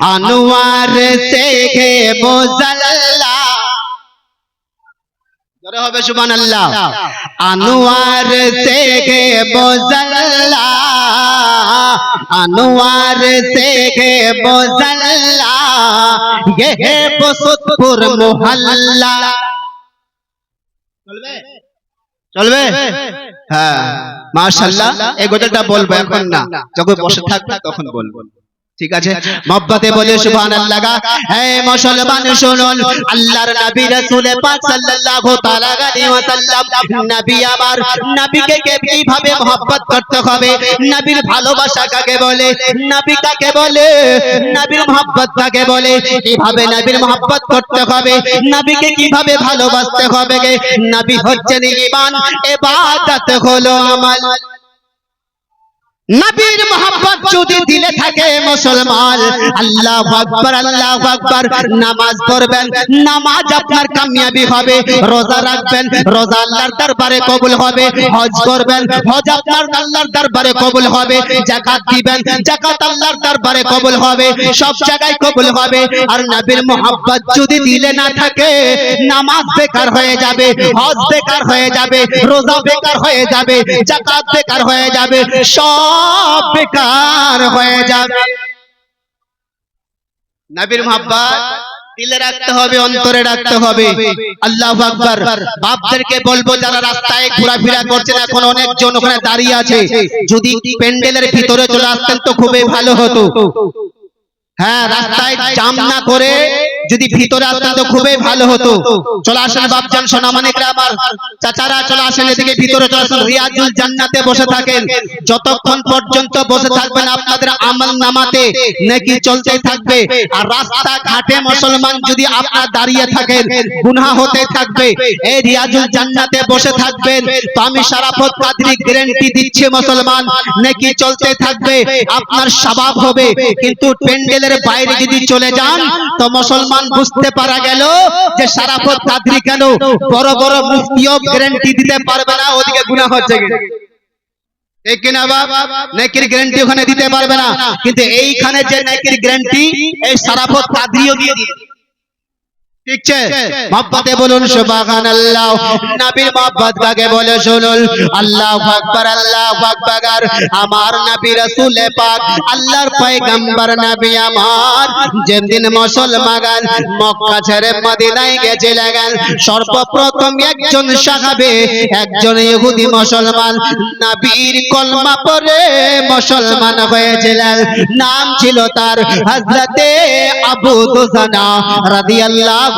আনোয়ার থেকে মোজাল্লা। জোরে হবে সুবহানাল্লাহ। আনোয়ার থেকে মোজাল্লা। আনোয়ার থেকে মোজাল্লা। है বসতপুর মোহাল্লা। চলবে? চলবে? হ্যাঁ মাশাআল্লাহ এই গজলটা বলব এখন না। যখন বসে থাকবে তখন বলব। ঠিক আছে? মহব্বতে বলে সুবহানাল্লাহ। হে মুসলমান শুনুন। আল্লাহর নবী রাসূল পাক সাল্লাল্লাহু তাআলা আলাইহি ওয়াসাল্লাম নবী আমার নবীকে কীভাবে মহব্বত করতে হবে? নবীর ভালোবাসা কাকে বলে? নবী কাকে বলে? নবীর মহব্বত কাকে বলে? কীভাবে নবীর মহব্বত করতে হবে? নবীকে কীভাবে ভালোবাসতে হবে? নবী হচ্ছেন ঈমান ইবাদত হলো আমাল। নবীর মোহাম্মত যদি দিলে থাকে মুসলমান, আল্লাহ আকবার আল্লাহ আকবার, নামাজ পড়বেন, নামাজ আপনার কামিয়াবি হবে, রোজা রাখবেন, রোজা আল্লাহর দরবারে কবুল হবে, হজ করবেন, হজ আপনার আল্লাহর দরবারে কবুল হবে যাকাত দিবেন যাকাত আল্লাহর দরবারে কবুল হবে, সব জায়গায় কবুল হবে, আর নবীর মোহাম্মত যদি দিলে না থাকে, নামাজ বেকার হয়ে যাবে, হজ বেকার হয়ে যাবে, রোজা বেকার হয়ে যাবে যাকাত বেকার হয়ে যাবে, সব বেকার হয়ে যাবে। নবীর এখন অনেকজন ওখানে দাঁড়িয়ে আছে। যদি প্যান্ডেলের ভিতরে চলে আসতেন তো খুবই ভালো হতো। হ্যাঁ রাস্তায় জাম না করে যদি ভিতরে আসতেন তো খুবই ভালো হতো। চলে আসেন বাপজান সোনামানিকরা আমার। চাচারা চলে আসেন এদিকে ভিতরে চলে আসেন। রিয়াজুল জান্নাতে বসে থাকেন। যতক্ষণ পর্যন্ত বসে থাকবেন আপনাদের আমল নামাতে নাকি চলতে থাকবে। আর রাস্তা ঘাটে মুসলমান যদি আপনারা দাঁড়িয়ে থাকেন, গুনাহ হতে থাকবে। এই রিয়াজুল জান্নাতে বসে থাকবেন। তো আমি সারাফত কাদরি গ্যারান্টি দিচ্ছি মুসলমান, নাকি চলতে থাকবে। আপনার স্বভাব হবে। কিন্তু প্যান্ডেলের বাইরে যদি চলে যান, তো মুসলমান বুঝতে পারা গেল যে সারাফত কাদরি কেন? বড় বড় মুফতিও গ্যারান্টি দিতে পারবে না, ওদিকে গুনাহ হচ্ছে নেকির গ্যারান্টি ওখানে দিতে পারবে না। কিন্তু এইখানে যে নেকির গ্যারান্টি এই সারাপথ কাদরিও দিয়ে দিবে ঠিক মহব্বতে বলুন সুবহানাল্লাহ। নবীর মহব্বত কাকে বলে শুনুন? আল্লাহু আকবার আল্লাহু আকবার। আমার নবী রাসূল পাক আল্লাহর পয়গম্বর নবী আমার। যেদিন মুসলমান মক্কা ছেড়ে মদিনায় গেছিলেন সর্বপ্রথম একজন সাহাবে একজন ইহুদি মুসলমান নবীর কলমা পড়ে মুসলমান হয়েছিলেন। নাম ছিল তার হযরতে আবু দুজানা রাদিয়াল্লাহু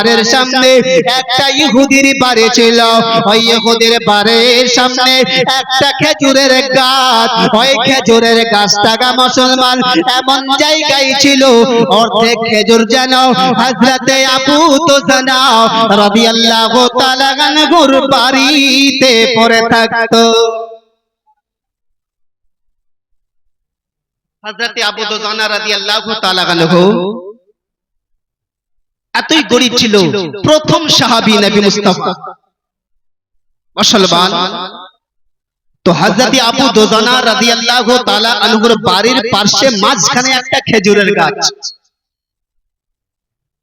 বাড়ির সামনে একটা ইহুদির বাড়ি ছিল। ওই ইহুদির বাড়ির সামনে একটা খেজুরের গাছ। ওই খেজুরের গাছটাকা মুসলমান এমন জায়গায় ছিল। অর্ধেক খেজুর যেন হযরতে আবু দুজানা রাদিয়াল্লাহু তাআলা আনহুর বাড়িতে পড়ে থাকতো। হযরতে আবু দুজানা রাদিয়াল্লাহু তাআলা আনহু এতই গরিব ছিল। প্রথম সাহাবী নবী মুস্তাফা। মুসলমান। তো হযরত আবু দুজানা রাদিয়াল্লাহু তাআলা আনহুর বাড়ির পাশে মাঝখানে একটা খেজুরের গাছ।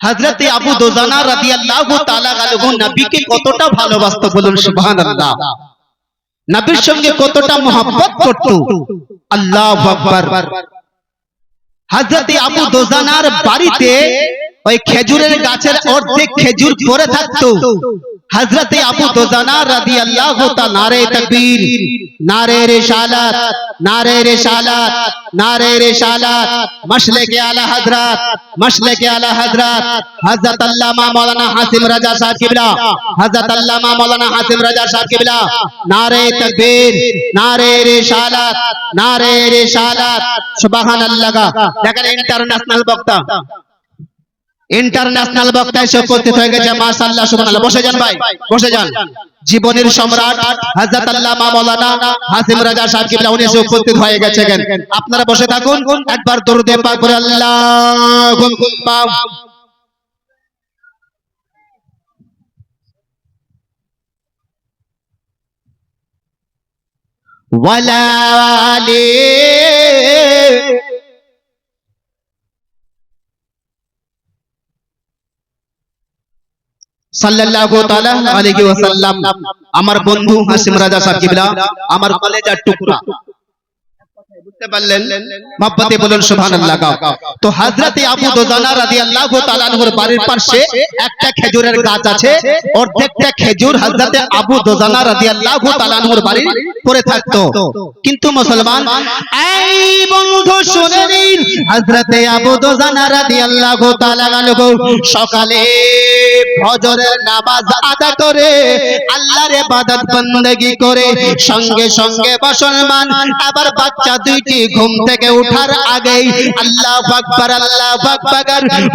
হযরত আবু দুজানা রাদিয়াল্লাহু তাআলা আনহু নবীকে কতটা ভালোবাসতো বলুন সুবহানাল্লাহ। নবীর সঙ্গে কতটা মোহাব্বত করত? আল্লাহু আকবার। হযরত আবু দুজানার বাড়িতে ওই খেজুরের গাছের অর্ধেক খেজুর পরে থাকতো। হযরতে আবু দোজানা রাদিয়াল্লাহু তাআলা নারে তাকবীর। নারে রিসালাত নারে রিসালাত নারে রিসালাত মশলেকে আলা হযরত মশলেকে আলা হযরত। হযরত আল্লামা মাওলানা হাসিম রাজা সাহেব কিবলা হযরত আল্লামা মাওলানা হাসিম রাজা সাহেব কিবলা। নারে তাকবীর নারে রিসালাত নারে রিসালাত সুবহানাল্লাহ দেখেন ইন্টারন্যাশনাল বক্তা। ইন্টারন্যাশনাল বক্তা এসে উপস্থিত হয়ে গেছে, মাশাআল্লাহ, সুবহানাল্লাহ। বসে যান ভাই, বসে যান। জীবনের সম্রাট হযরত আল্লামা মাওলানা হাসিম রাজা সাহেব কিবলা, উনি এসে উপস্থিত হয়ে গেছেন আপনারা বসে থাকুন, একবার দরুদে পাক করে আল্লাহুম্মা। ওয়ালা আলী আমার বন্ধু হাসিম রাজা সাহেব আমার কলেজার টুকরা। থাকতো। কিন্তু মুসলমান আবু সকালে ফজরের ঘুম থেকে আগেই আল্লাহ আল্লাহ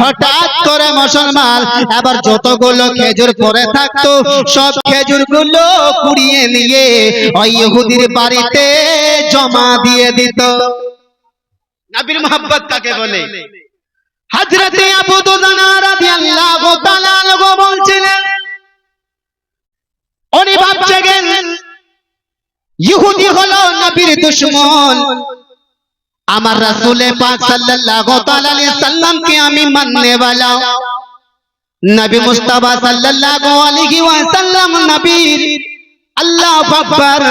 হঠাৎ করে মুসলমান, আবার যতগুলো খেজুর পরে থাকতো, সব কুড়িয়ে নিয়ে ওই বাড়িতে জমা দিয়ে দিত। নাবির বলে? হযরতে আবু দুজানা রাদিয়াল্লাহু তাআলা আনহু বলছিলেন, উনি ভাবছেন ইহুদি হলো নবীর দুশমন। আমার রাসূলে পাক সাল্লাল্লাহু তাআলা আলাইহি সাল্লামকে আমি মাননে वाला নবী মুস্তাফা সাল্লাল্লাহু আলাইহি ওয়াসাল্লাম নবীর আল্লাহ আকবার।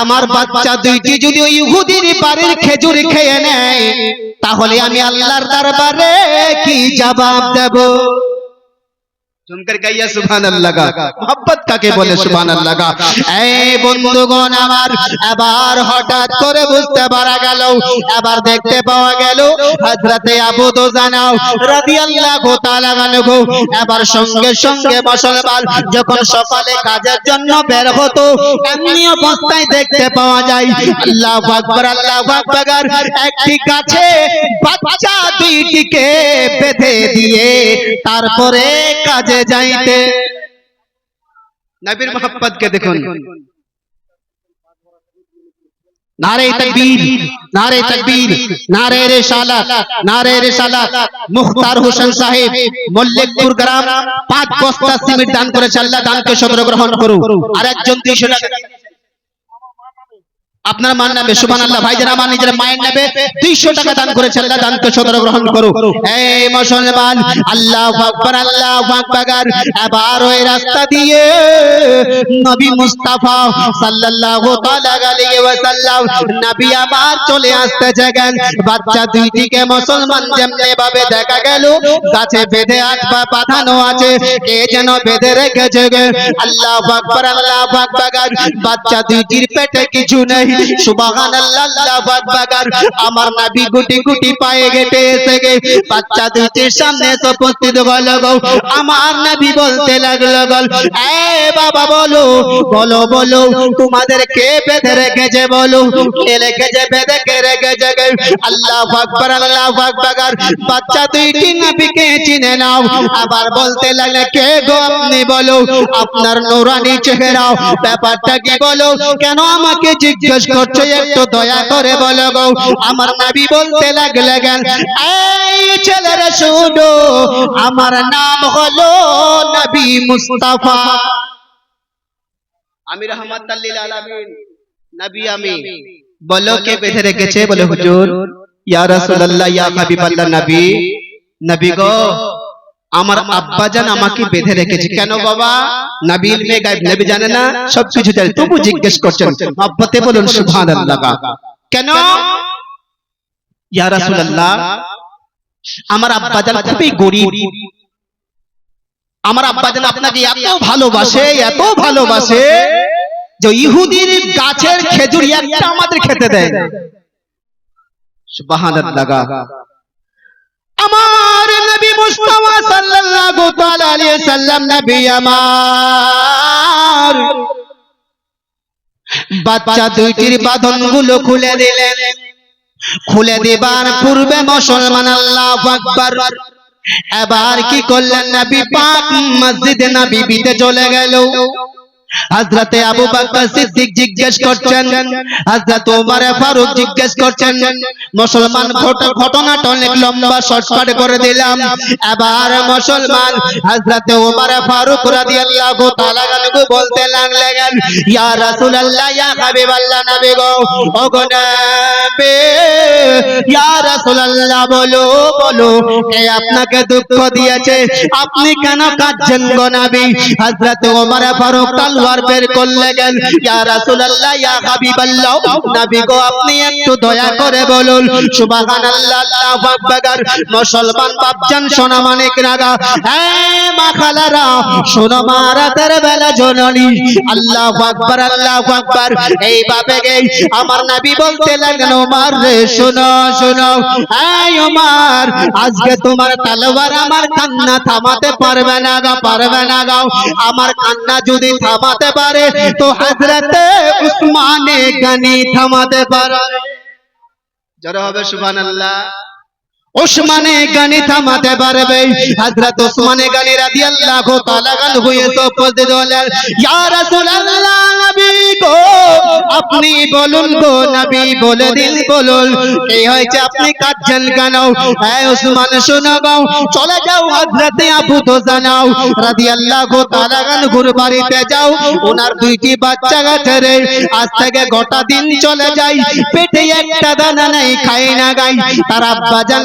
আমার বাচ্চা দুইটি যদি ইহুদির বাড়ির খেজুর খেয়ে নেয় তাহলে আমি আল্লাহর দরবারে কি জবাব দেব? জমকর গাইয়া সুবহানাল্লাহ মোহাব্বত কাকে বলে সুবহানাল্লাহ এই বন্ধুগণ আমার এবার হঠাৎ করে বুঝতে পারা গেল এবার দেখতে পাওয়া গেল হযরতে আবু দুজানা রাদিয়াল্লাহু তাআলা আনহু এবার সঙ্গে সঙ্গে মুসলমান যখন সকালে কাজের জন্য বের হতো এমনি অবস্থায় দেখতে পাওয়া যায় আল্লাহু আকবার আল্লাহু আকবার একটি গাছে বাচ্চা দুইটিকে বেঁধে দিয়ে তারপরে কাজে যাইতে। নবীর মোহাম্মদ কে দেখুন। নারে তকবীর নারে তকবীর নারে রিসালাত নারে রিসালাত মুখতার হোসেন সাহেব মল্লিকপুর গ্রাম পাঁচ বস্তা সিমেন্ট দান করেছে আল্লাহ দানকে সদর গ্রহণ করুন আর একজন 200 টাকা আপনার মান নামে সুবহান আল্লাহ ভাইজান, আমার নিজের মায়ের নামে 200 টাকা দান করেছে আল্লাহ দানকে সদর গ্রহণ করুন এই মুসলমান, আল্লাহু আকবার আল্লাহু আকবার ওই রাস্তা দিয়ে নবী মুস্তাফা সাল্লাল্লাহু তাআলা আলাইহি ওয়াসাল্লাম, নবী আবার চলে আসতে গেলেন বাচ্চা দুইটিকে মুসলমান যেমনি ভাবে দেখা গেল, গাছে বেঁধে আসবা বাঁধানো আছে, কে যেন বেঁধে রেখেছে আল্লাহু আকবার আল্লাহু আকবার, বাচ্চা দুইটির পেটে কিছু নেই। আমার নবী গুটি গুটি পায়ে গেটে এসে গে। বাচ্চা দুইটির সামনে উপস্থিত আমার নবী বলতে লাগল গল এ বাবা, বলো বলো বলো, তোমাদের কে বেঁধে রেখেছে চিনে নাও। আবার বলতে লাগলে, কে বলো? আপনার নূরানি চেহারা ব্যাপারটা কি বলো? কেন আমাকে জিজ্ঞেস করছ একটু দয়া করে বলো গো আমার নবী বলতে লাগলে গেল এই ছেলেরা শুনো আমার নাম হলো নবী মুস্তাফা। আমি রহমাতাল্লিল আলামিন নবী আমি। বলো কে বেঁধে রেখেছে? বলে হুজুর। ইয়া রাসূলুল্লাহ ইয়া হাবিবাল্লাহ নবী। নবী গো। আমার আব্বাজান আমাকে বেঁধে রেখেছে। কেন বাবা? নবী ইলমে গায়ব নবী জানে না? সবকিছু জানে। তবু জিজ্ঞেস করছেন, আব্বাতে বলুন, সুবহানাল্লাহ। কেন? ইয়া রাসূলুল্লাহ, আমার আব্বাজান খুবই গরিব। আমার আব্বা যেন আপনাকে এত ভালোবাসে এত ভালোবাসে যে ইহুদির গাছের খেজুর একটা আমাদের খেতে দেয়। সুবহানাল্লাহ। আমার নবী মুস্তাফা সাল্লাল্লাহু তাআলা আলাইহি সাল্লাম নবী আমার। বাচ্চা দুইটির বাঁধনগুলো খুলে দিলেন। খুলে দেবার পূর্বে মুসলমান আল্লাহু আকবার। এবার কি করলেন? নবী পাক মসজিদে নবীতে চলে গেল। হযরতে আবু বকর সিদ্দিক জিজ্ঞেস করছেন, হযরত ওমর ফারুক জিজ্ঞেস করছেন, মুসলমান ঘটনাটা অনেক লম্বা শর্টকাট করে দিলাম। এবার মুসলমান হযরতে ওমর ফারুক রাদিয়াল্লাহু তাআলা আনহু বলতে লাগলেন, ইয়া রাসূলুল্লাহ, ইয়া হাবিবাল্লাহ নবী গো ও গো নবী, ইয়া রাসূলুল্লাহ, বলো বলো, কে আপনাকে দুঃখ দিয়েছে? আপনি কেন কাঁদছেন গো নবী? হযরত ওমর ফারুক তলোয়ার বের করলে গেল ইয়া রাসূলুল্লাহ, ইয়া হাবিবাল্লাহ, নবী গো, আপনি একটু দয়া করে বলুন। সুবহানাল্লাহ, আল্লাহু আকবার। মুসলমান বাপজান সোনা মানিক রাগা হ্যাঁ মা খালারা, শোনো মা বেলা জননী। আল্লাহু আকবার আল্লাহু আকবার। এই বাপে গে আমার নবী বলতে লাগলেন, ওমর রে, শোনো শোনো। এই ওমর, আজকে তোমার তলোয়ার আমার কান্না থামাতে পারবে না গা, পারবে না গাও আমার কান্না যদি থামাতে পারে তো হযরতে উসমানে গনি থামাতে পারে জোরে হবে সুবহানাল্লাহ ওসমানে গানি থামাতে পারবে। হযরত ওসমানে গানি রাদিয়াল্লাহু তাআলা আনহু এসে উপস্থিত হলেন ইয়া রাসূলুল্লাহ, নবী গো, আপনি বলুন গো, নবী বলে দিন বলুন কি হয়েছে আপনি কাঁদছেন কেন? এই ওসমান, শোনো গো, চলে যাও হযরতে আবু দোজানাও রাদিয়াল্লাহু তাআলা আনহুর বাড়িতে যাও, ওনার দুইটি বাচ্চা গেছে রে, আজ থেকে গোটা দিন চলে যাই পেটে একটা দানা নেই খাই না গাই তার আব্বা জান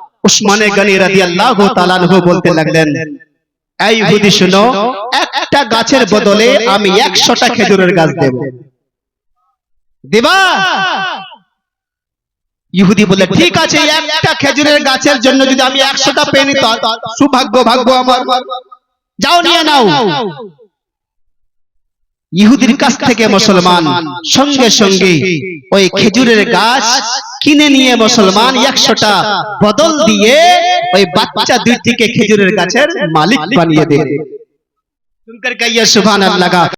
উসমানে গনি রাদিয়াল্লাহু তাআলা আনহু বলতে লাগলেন এই ইহুদি শুনো একটা গাছের বদলে আমি 100টা খেজুরের গাছ দেব। দেবা। ইহুদি বলে ঠিক আছে একটা খেজুরের গাছের জন্য যদি আমি 100টা পেয়ে নিত সৌভাগ্য ভাগ্য আমার। যাও নিয়ে নাও। ইহুদির কাছ থেকে মুসলমান সঙ্গে সঙ্গে ওই খেজুরের গাছ কিনে নিয়ে মুসলমান একশোটা বদল দিয়ে ওই বাচ্চা দুই থেকে খেজুরের গাছের মালিক বানিয়ে দেয়। শুভান আল্লাহ